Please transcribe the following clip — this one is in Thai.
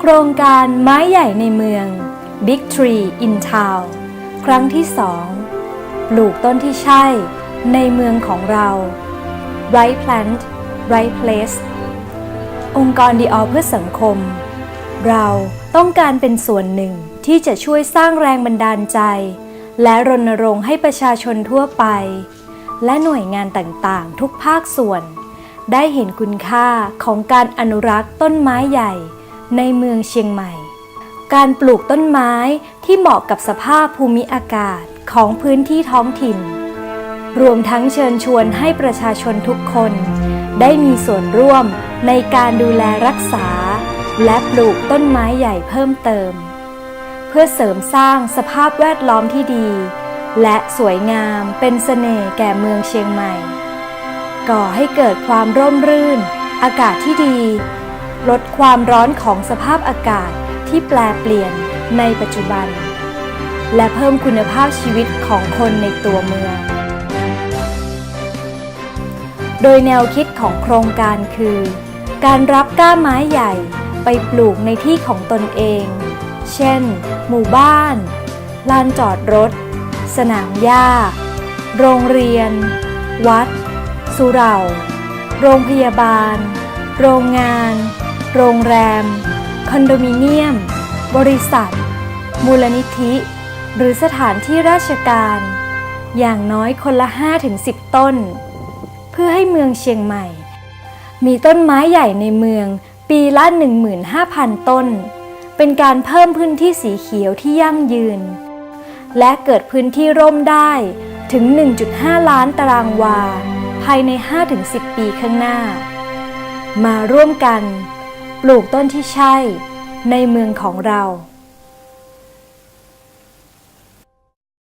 โครงการไม้ใหญ่ในเมือง Big Tree in Town ครั้งที่2ปลูกต้นที่ใช่ในเมืองของเรา Right Plant Right Place องค์กรดีออเพื่อสังคม เราต้องการเป็นส่วนหนึ่งที่จะช่วยสร้างแรงบันดาลใจ และรณรงค์ให้ประชาชนทั่วไป และหน่วยงานต่างๆ ทุกภาคส่วน ได้เห็นคุณค่าของการอนุรักษ์ต้นไม้ใหญ่ ในเมืองเชียงใหม่ การปลูกต้นไม้ที่เหมาะกับสภาพภูมิอากาศของพื้นที่ท้องถิ่น รวมทั้งเชิญชวนให้ประชาชนทุกคน ได้มีส่วนร่วมในการดูแลรักษา และปลูกต้นไม้ใหญ่เพิ่มเติม เพื่อเสริมสร้างสภาพแวดล้อมที่ดี และสวยงามเป็นเสน่ห์แก่เมืองเชียงใหม่ ก่อให้เกิดความร่มรื่น อากาศที่ดี ลดความร้อนของสภาพอากาศที่แปลเปลี่ยนในปัจจุบัน และเพิ่มคุณภาพชีวิตของคนในตัวเมือง โดยแนวคิดของโครงการคือ การรับก้าไม้ใหญ่ไปปลูกในที่ของตนเอง เช่น หมู่บ้าน ลานจอดรถ สนามหญ้า โรงเรียน วัด สุเหร่า โรงพยาบาล โรงงาน โรงแรม คอนโดมิเนียม บริษัท มูลนิธิ หรือสถานที่ราชการ อย่างน้อยคนละ 5-10 ต้น เพื่อให้เมืองเชียงใหม่ มีต้นไม้ใหญ่ในเมืองปีละ 15,000 ต้น เป็นการเพิ่มพื้นที่สีเขียวที่ยั่งยืน และเกิดพื้นที่ร่มได้ถึง 1.5 ล้านตารางวา ภายใน 5-10 ปีข้างหน้า มาร่วมกัน ปลูกต้นที่ใช่ ในเมืองของเรา